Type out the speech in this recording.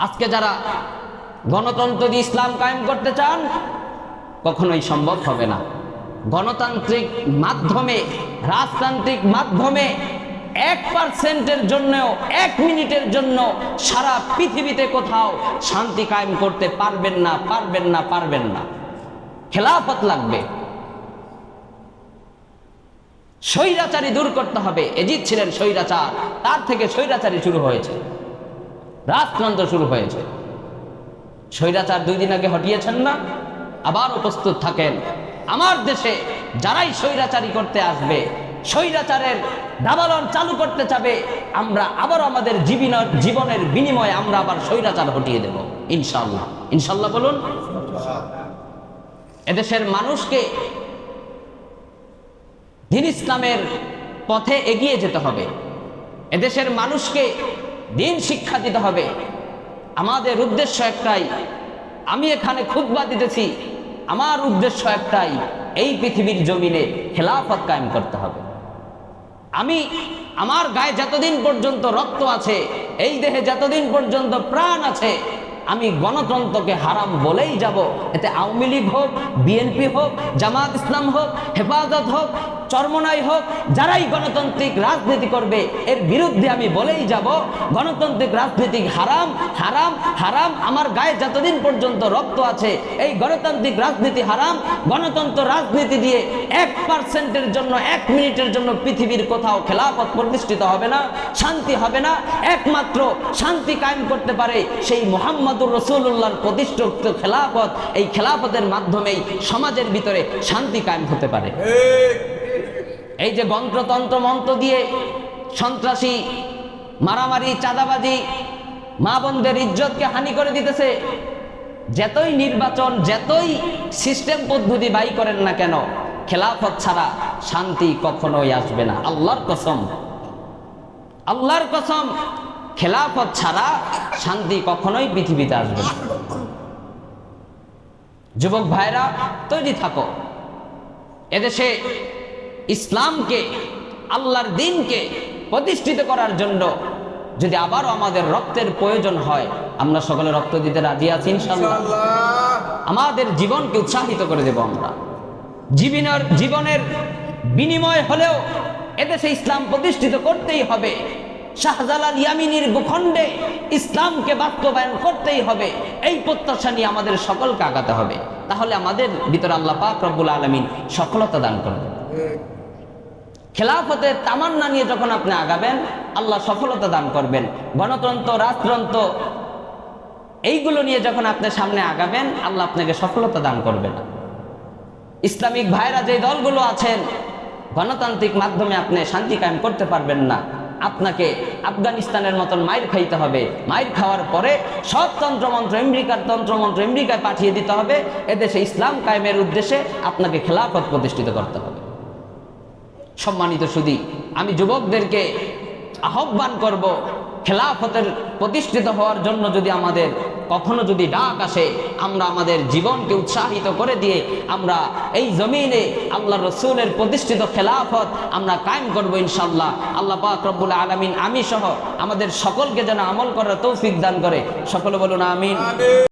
আজকে যারা গণতন্ত্র দিয়ে ইসলাম কায়েম করতে চান, কখনোই সম্ভব হবে না। গণতান্ত্রিক মাধ্যমে, রাজতান্ত্রিক মাধ্যমে এক পার্সেন্টের জন্যও, এক মিনিটের জন্য সারা পৃথিবীতে কোথাও শান্তি কায়েম করতে পারবেন না পারবেন না পারবেন না। খেলাফত লাগবে। স্বৈরাচারী দূর করতে হবে। এজিদ ছিলেন স্বৈরাচার। তার থেকে স্বৈরাচারী শুরু হয়েছে। রাজতন্ত্র শুরু হয়েছে। স্বৈরাচার দুই দিন আগে হটিয়েছেন না আবার উপস্থিত থাকেন। আমার দেশে যারাই স্বৈরাচারী করতে আসবে, স্বৈরাচারের দাবালন চালু করতে চাবে আমরা আবার আমাদের জীবনের জীবনের বিনিময়ে আমরা আবার স্বৈরাচার হটিয়ে দেব ইনশাল্লাহ ইনশাল্লাহ বলুন, এদেশের মানুষকে দিন ইসলামের পথে এগিয়ে যেতে হবে। এদেশের মানুষকে দিন শিক্ষা দিতে হবে। আমাদের উদ্দেশ্য একটাই। আমি এখানে খুতবা দিতেছি। আমার উদ্দেশ্য একটাই, এই পৃথিবীর জমিনে খেলাফত কায়েম করতে হবে। আমি, আমার গায়ে যতদিন পর্যন্ত রক্ত আছে, এই দেহে যতদিন পর্যন্ত প্রাণ আছে, আমি গণতন্ত্রকে হারাম বলেই যাব। এতে আওয়ামী লীগ হোক, বিএনপি হোক, জামাত ইসলাম হোক, হেফাজত হোক চরমনাই হোক, যারাই গণতান্ত্রিক রাজনীতি করবে, এর বিরুদ্ধে আমি বলেই যাব, গণতান্ত্রিক রাজনীতি হারাম হারাম হারাম, আমার গায়ে যতদিন পর্যন্ত রক্ত আছে, এই গণতান্ত্রিক রাজনীতি হারাম, গণতন্ত্র রাজনীতি দিয়ে এক পার্সেন্টের জন্য, এক মিনিটের জন্য পৃথিবীর কোথাও খেলাফত প্রতিষ্ঠিত হবে না, শান্তি হবে না, একমাত্র শান্তি কায়েম করতে পারে সেই মোহাম্মদুর রসুল্লাহর প্রতিষ্ঠিত খেলাফত, এই খেলাফতের মাধ্যমেই সমাজের ভিতরে শান্তি কায়েম হতে পারে। এই যে গন্ত্রতন্ত্র মন্ত্র দিয়ে সন্ত্রাসী, মারামারি, চাঁদাবাজি, মা বোনদের ইজ্জতকে হানি করে দিতেছে, যতই নির্বাচন, যতই সিস্টেম পদ্ধতি বাই করেন না কেন, খেলাফত ছাড়া শান্তি কখনোই আসবে না। আল্লাহর কসম আল্লাহর কসম, খেলাফত ছাড়া শান্তি কখনোই পৃথিবীতে আসবে না। যুবক ভাইরা, তৈরি থাকো। এদেশে ইসলামকে আল্লাহর দিনকে প্রতিষ্ঠিত করার জন্য যদি আবারও আমাদের রক্তের প্রয়োজন হয় আমরা সকলে রক্ত দিতে রাজি আছি ইনশাল্লাহ আমাদের জীবনকে উৎসাহিত করে দেব আমরা। জীবনের জীবনের বিনিময় হলেও এদেশে ইসলাম প্রতিষ্ঠিত করতেই হবে। শাহজালাল ইয়ামিনীর ভূখণ্ডে ইসলামকে বাস্তবায়ন করতেই হবে। এই প্রত্যাশা নিয়ে আমাদের সকলকে আগাতে হবে। তাহলে আমাদের ভিতরে আল্লাহ পাক রব্বুল আলমিন সফলতা দান করবেন খেলাফতের তামান্না নিয়ে যখন আপনি আগাবেন, আল্লাহ সফলতা দান করবেন। গণতন্ত্র, রাজতন্ত্র, এইগুলো নিয়ে যখন আপনি সামনে আগাবেন, আল্লাহ আপনাকে সফলতা দান করবেন। ইসলামিক ভাইরা যে দলগুলো আছেন, গণতান্ত্রিক মাধ্যমে আপনি শান্তি কায়েম করতে পারবেন না। আপনাকে আফগানিস্তানের মতন মাইর খাইতে হবে। মাইর খাওয়ার পরে সব তন্ত্রমন্ত্র, আমেরিকার তন্ত্রমন্ত্র, আমেরিকায় পাঠিয়ে দিতে হবে। এদেশে ইসলাম কায়েমের উদ্দেশ্যে আপনাকে খেলাফত প্রতিষ্ঠিত করতে হবে। সম্মানিত সুদী, আমি যুবকদেরকে আহ্বান করব, খেলাফতের প্রতিষ্ঠিত হওয়ার জন্য যদি আমাদের কখনো যদি ডাক আসে, আমরা আমাদের জীবনকে উৎসাহিত করে দিয়ে আমরা এই জমিনে আল্লাহ রসুলের প্রতিষ্ঠিত খেলাফত আমরা কায়েম করব ইনশাল্লাহ আল্লাহ পাক রব্বুল আলমিন আমি সহ আমাদের সকলকে যেন আমল করার তৌফিক দান করে। সকলে বলুন, আমিন।